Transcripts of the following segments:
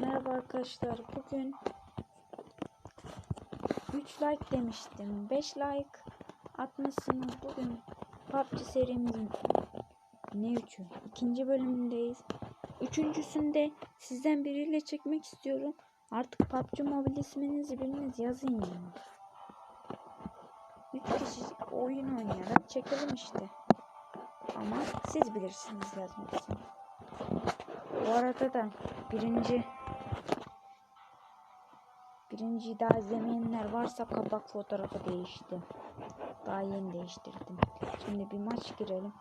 Merhaba arkadaşlar. Bugün 3 like demiştim. 5 like atmışsınız. Bugün PUBG serimizin ne üçü? İkinci bölümündeyiz. Üçüncüsünde sizden biriyle çekmek istiyorum. Artık PUBG Mobile isminizi biriniz yazın ya. 3 kişi oyun oynayarak çekelim işte. Ama siz bilirsiniz yazmasını. Bu arada da birinci birinci daha izlemeyenler varsa kapak fotoğrafı değişti. Daha yeni değiştirdim. Şimdi bir maç girelim.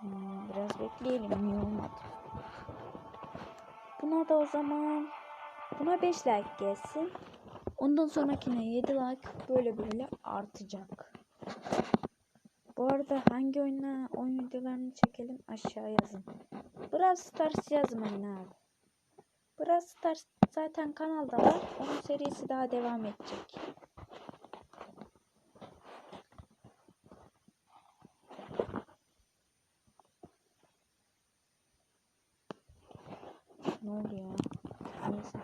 Hmm, biraz bekleyelim. Niye olmadı? Buna da o zaman buna 5 like gelsin. Ondan sonrakine 7 like böyle böyle artacak. Bu arada hangi oyuna oyun videolarını çekelim aşağı yazın. Brawl Stars yazmayın abi. Brawl Stars zaten kanalda var. Onun serisi daha devam edecek. Ne oluyor? Neyse.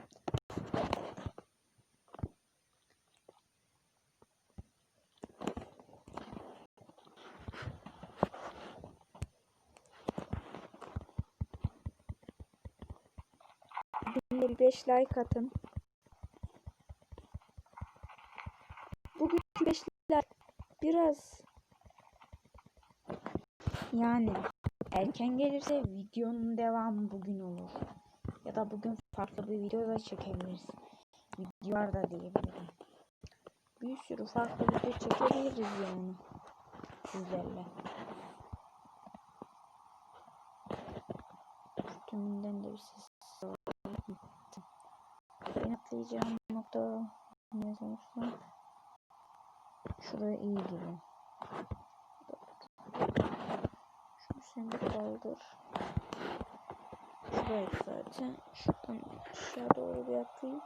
Bir 5 like atın. Bugün 5 like biraz yani erken gelirse videonun devamı bugün olur. Ya da bugün farklı bir video da çekebiliriz. Videolar da diyebilirim. Bir sürü farklı video çekebiliriz yani. Sizlerle. Tümünden de bir ses atlayacağım nokta olursa şuraya iyi gibi. Şunu sen kaldır. Şuraya zaten. Şuradan aşağı doğru bir atlayayım.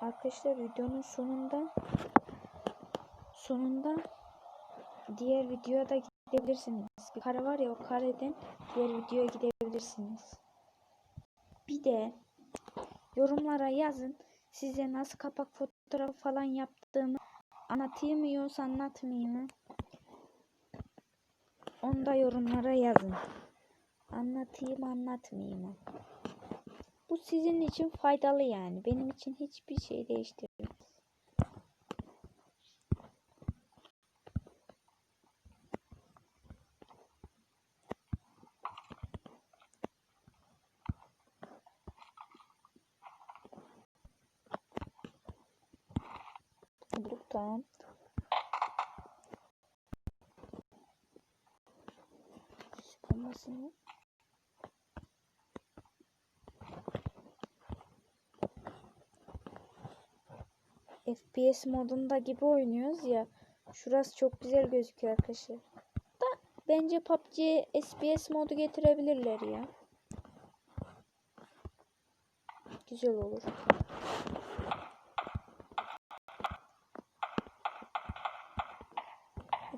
Arkadaşlar videonun sonunda sonunda diğer videoya da gidebilirsiniz. Bir kare var ya o kareden diğer videoya gidebilirsiniz. Bir de yorumlara yazın size nasıl kapak fotoğrafı falan yaptığımı anlatayım mı yoksa anlatmayayım mı? Onu da yorumlara yazın. Anlatayım anlatmayayım mı? Bu sizin için faydalı yani. Benim için hiçbir şey değiştirmez. FPS modunda gibi oynuyoruz ya. Şurası çok güzel gözüküyor arkadaşlar. Da bence PUBG SPS modu getirebilirler ya. Güzel olur.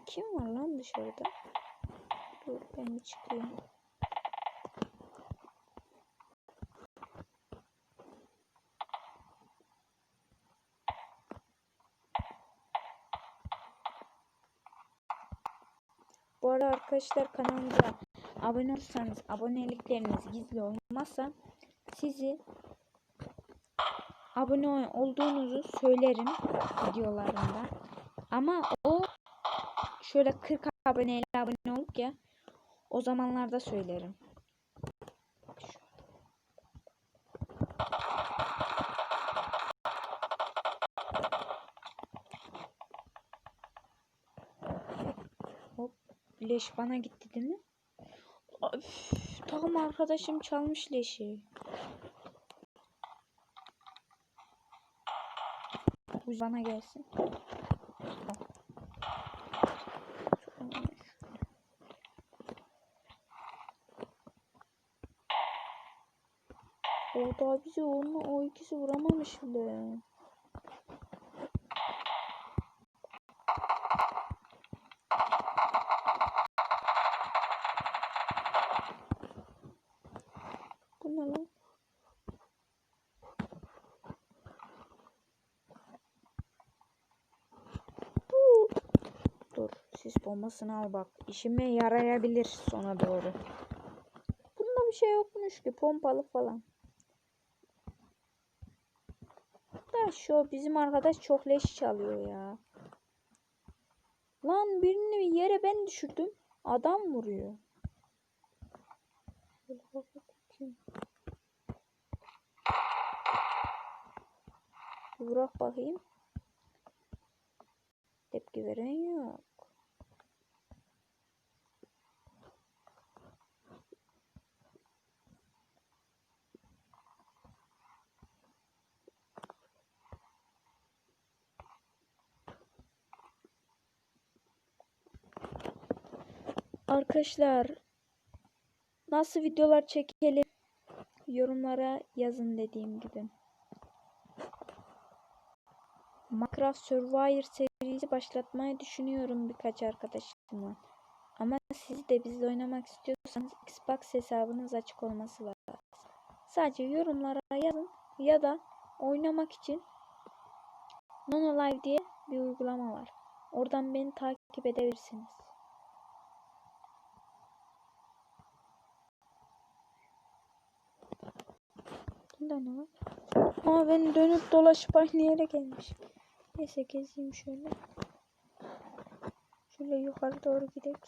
Kim var lan dışarıda? Dur ben bir çıkayım. Bu arada arkadaşlar kanalımıza abone olursanız abonelikleriniz gizli olmazsa sizi abone olduğunuzu söylerim videolarımda. Ama o şöyle 40 aboneyle abone olduk ya. O zamanlarda söylerim. Hop. Leş bana gitti değil mi? Of, tamam arkadaşım çalmış leşi. Bu bana gelsin. O daha bizi onunla o ikisi vuramamış bile. Bu ne lan? Bu. Dur, sis bombasını al bak. İşime yarayabilir sona doğru. Bunda bir şey yokmuş ki pompalı falan. Da şu bizim arkadaş çok leş çalıyor ya. Lan birini yere ben düşürdüm. Adam vuruyor. Bir Vurak bakayım. Tepki veren yok. Arkadaşlar nasıl videolar çekelim yorumlara yazın dediğim gibi. Minecraft Survivor serisi başlatmayı düşünüyorum birkaç arkadaşımla. Ama siz de bizle oynamak istiyorsanız Xbox hesabınız açık olması lazım. Sadece yorumlara yazın ya da oynamak için Nono Live diye bir uygulama var. Oradan beni takip edebilirsiniz. Bunda ne var? Aa ben dönüp dolaşıp aynı yere gelmiş. Neyse gezeyim şöyle. Şöyle yukarı doğru gidelim.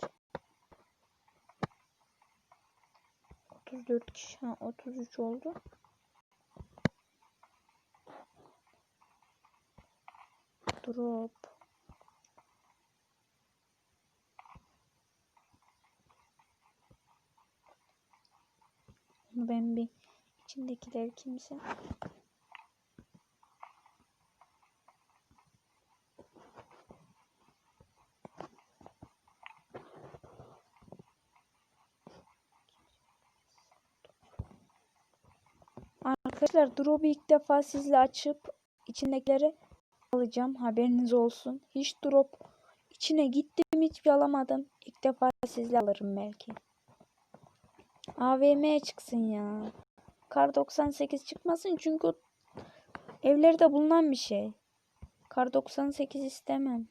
34 kişi. Ha 33 oldu. Drop. Ben bir içindekiler kimse. Arkadaşlar drop'u ilk defa sizle açıp içindekileri alacağım. Haberiniz olsun. Hiç drop içine gittim hiç alamadım. İlk defa sizle alırım belki. AVM çıksın ya. Kar 98 çıkmasın çünkü evlerde bulunan bir şey. Kar 98 istemem.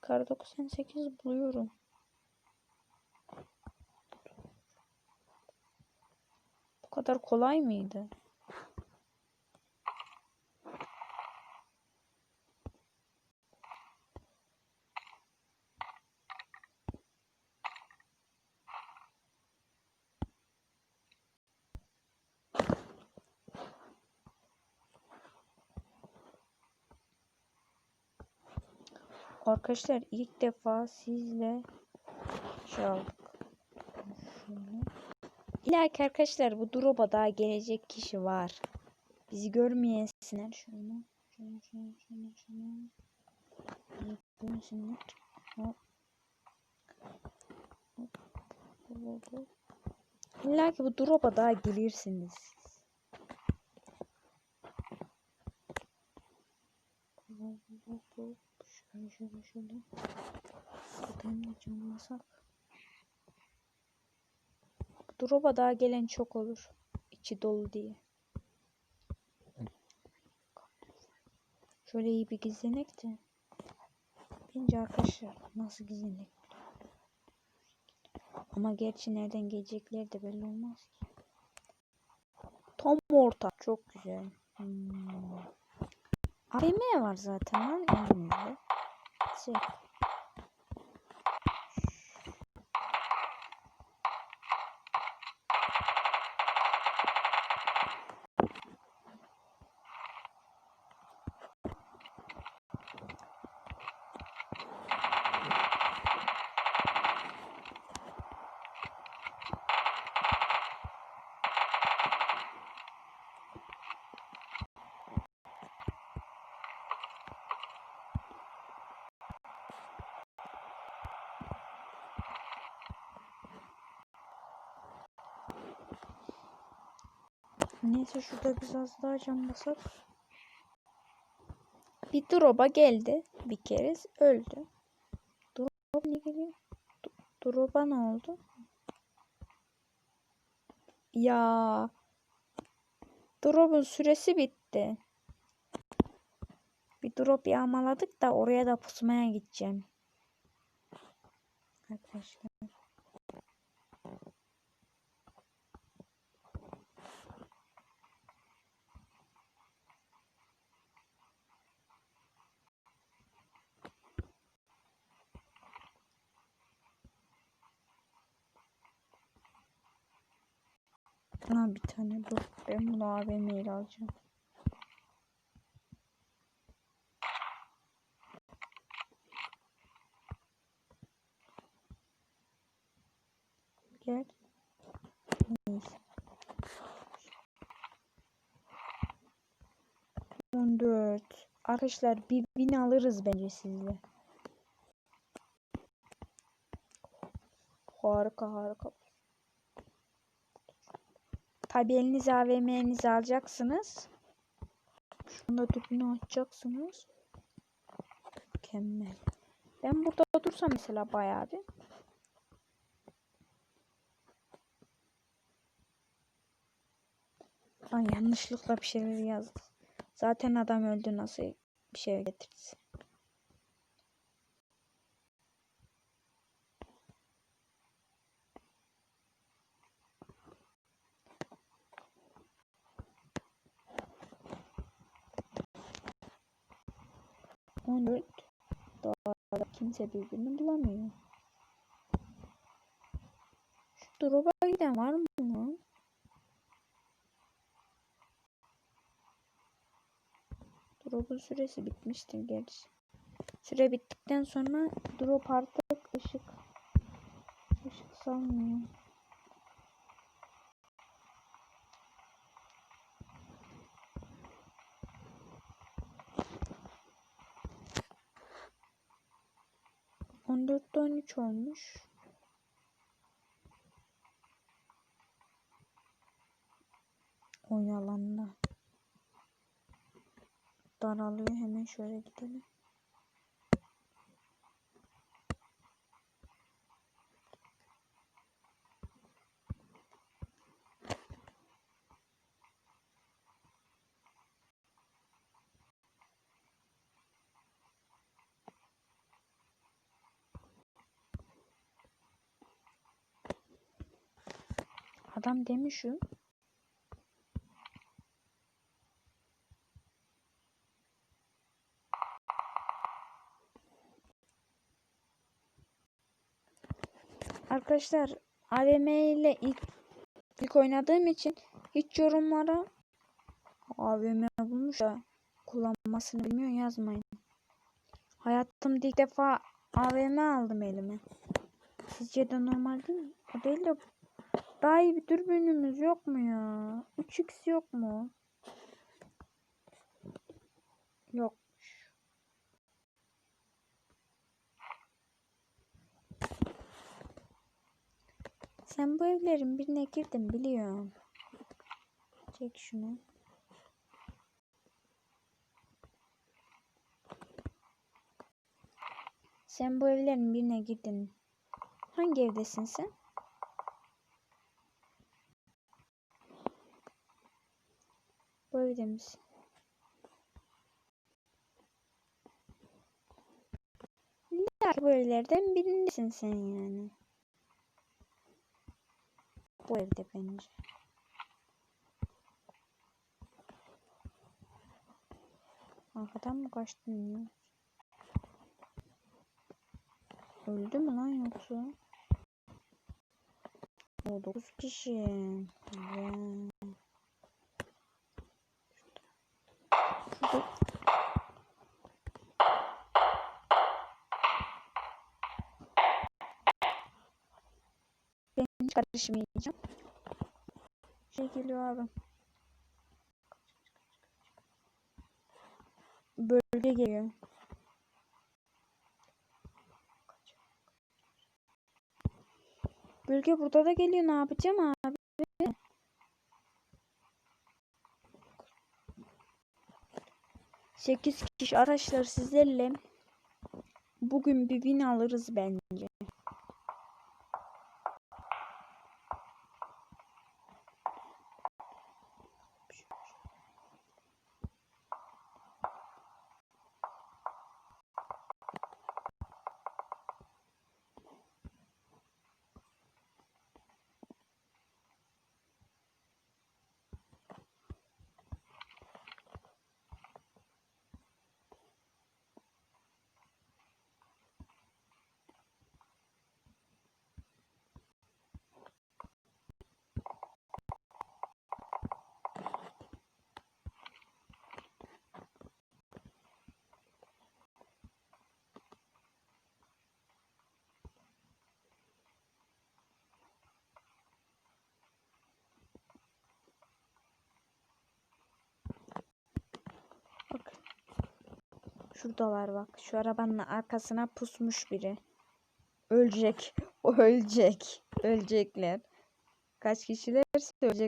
Kar 98 buluyorum. Bu kadar kolay mıydı? Arkadaşlar ilk defa sizle çaldık. Şöyle. İlla arkadaşlar bu drop'a daha gelecek kişi var. Bizi görmeyesinler. Şöyle şöyle şöyle şöyle. Bizi Görmesinler. Hop. Hop. Hop. İlla ki bu drop'a daha gelirsiniz. Hop, hop, hop. Şöyle şöyle şöyle. Buradan da camlasak. Drop'a daha gelen çok olur. İçi dolu diye. Şöyle iyi bir gizlenek de. Bence arkadaşlar nasıl gizlenek? Ama gerçi nereden gelecekleri de belli olmaz ki. Tam orta. Çok güzel. Hmm. AVM var zaten lan. Şey. Neyse şurada biz az daha can basak. Bir drop'a geldi bir kere öldü. Drop ne geliyor? D- Drop'a ne oldu? Ya drop'un süresi bitti. Bir drop yağmaladık da oraya da pusmaya gideceğim. Arkadaşlar. Ha bir tane dur. Ben bunu AVM'yle alacağım. Gel. Neyse. 14. Arkadaşlar bir bin alırız bence sizle. Harika harika. Tabi elinize AVM'nizi alacaksınız. Şunda dürbünü açacaksınız. Mükemmel. Ben burada dursam mesela bayağı bir. Lan yanlışlıkla bir şeyler yazdım. Zaten adam öldü nasıl bir şey getirdi. 14 daha kimse birbirini bulamıyor. Şu drop'a giden var mı lan? Drop'un süresi bitmiştir gerçi. Süre bittikten sonra drop artık ışık ışık salmıyor. On dörtte on üç olmuş. Oyun alanına daralıyor. Hemen şöyle gidelim. Adam demiş şu. Arkadaşlar AVM ile ilk, ilk oynadığım için hiç yorumlara AVM bulmuş da kullanmasını bilmiyor yazmayın. Hayatımda ilk defa AVM aldım elime. Sizce de normal değil mi? O değil de daha iyi bir dürbünümüz yok mu ya? 3x yok mu? Yok. Sen bu evlerin birine girdin biliyorum. Çek şunu. Sen bu evlerin birine girdin. Hangi evdesin sen? Misin? İlla evlerden birindesin sen yani. Bu evde bence. Arkadan mı kaçtın ya? Öldü mü lan yoksa? O 9 kişi. Güzel. diyeceğim. Şey geliyor abi. Bölge geliyor. Bölge burada da geliyor. Ne yapacağım abi? Sekiz kişi arkadaşlar sizlerle bugün bir win alırız bence. Şuradalar bak. Şu arabanın arkasına pusmuş biri. Ölecek. Ölecek. Ölecekler. Kaç kişiler ölecek